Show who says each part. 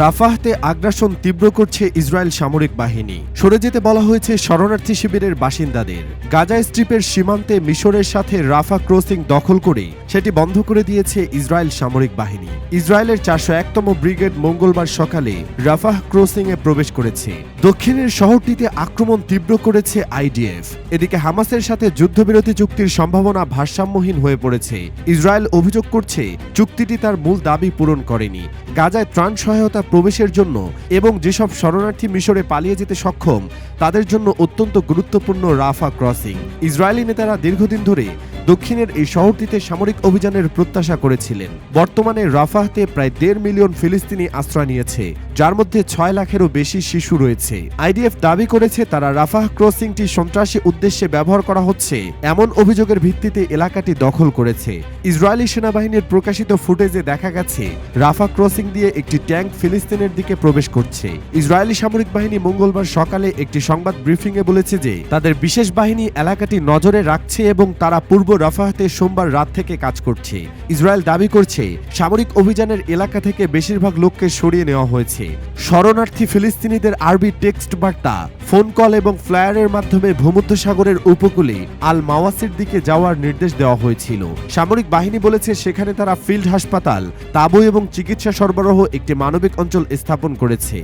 Speaker 1: রাফাহতে আগ্রাসন তীব্র করছে ইসরায়েল সামরিক বাহিনী। সরে যেতে বলা হয়েছে শরণার্থী শিবিরের বাসিন্দাদের। গাজা স্ট্রিপের সীমান্তে মিশরের সাথে রাফা ক্রসিং দখল করে সেটি বন্ধ করে দিয়েছে ইসরায়েল সামরিক বাহিনী। ইসরায়েলের চারশো একতম ব্রিগেড মঙ্গলবার সকালে রাফাহ ক্রসিং এ প্রবেশ করেছে। দক্ষিণের শহরটিতে আক্রমণ তীব্র করেছে আইডিএফ। এদিকে হামাসের সাথে যুদ্ধবিরতি চুক্তির সম্ভাবনা ভারসাম্যহীন হয়ে পড়েছে। ইসরায়েল অভিযোগ করছে, চুক্তিটি তার মূল দাবি পূরণ করেনি। গাজায় ত্রাণ সহায়তা প্রবেশের জন্য এবং যেসব শরণার্থী মিশরে পালিয়ে যেতে সক্ষম, তাদের জন্য অত্যন্ত গুরুত্বপূর্ণ রাফা ক্রসিং। ইসরায়েলি নেতারা দীর্ঘদিন ধরে দক্ষিণের এই শহরটিতে সামরিক অভিযানের প্রত্যাশা করেছিলেন। বর্তমানে রাফাহতে প্রায় দেড় মিলিয়ন ফিলিস্তিনি আশ্রয় নিয়েছে। যার মধ্যে ছয় লাখেরও বেশি শিশু রয়েছে। আইডিএফ দাবি করেছে, তারা রাফাহ ক্রসিংটি সন্ত্রাসী উদ্দেশ্যে ব্যবহার করা হচ্ছে। এমন অভিযোগের ভিত্তিতে এলাকাটি দখল করেছে। ইসরায়েলি সেনাবাহিনীর প্রকাশিত ফুটেজে দেখা গেছে রাফা ক্রসিং দিয়ে একটি ট্যাঙ্ক ফিলিস্তিনের দিকে প্রবেশ করছে। ইসরায়েলি সামরিক বাহিনী মঙ্গলবার সকালে একটি সংবাদ ব্রিফিংয়ে বলেছে যে, তাদের বিশেষ বাহিনী এলাকাটি নজরে রাখছে এবং তারা পূর্ব রাফাহতে সোমবার রাত থেকে কাজ করছে। ইসরায়েল দাবি করছে, সামরিক অভিযানের এলাকা থেকে বেশিরভাগ লোককে সরিয়ে নেওয়া হয়েছে। শরণার্থী ফিলিস্তিনিদের আরবি টেক্সট বার্তা, ফোন কল এবং ফ্লায়ারের মাধ্যমে ভূমধ্যসাগরের উপকূলে আল মাওয়াসির দিকে যাওয়ার নির্দেশ দেওয়া হয়েছিল। সামরিক বাহিনী বলেছে, সেখানে তারা ফিল্ড হাসপাতাল, তাবু এবং চিকিৎসা সরবরাহ একটি মানবিক অঞ্চল স্থাপন করেছে।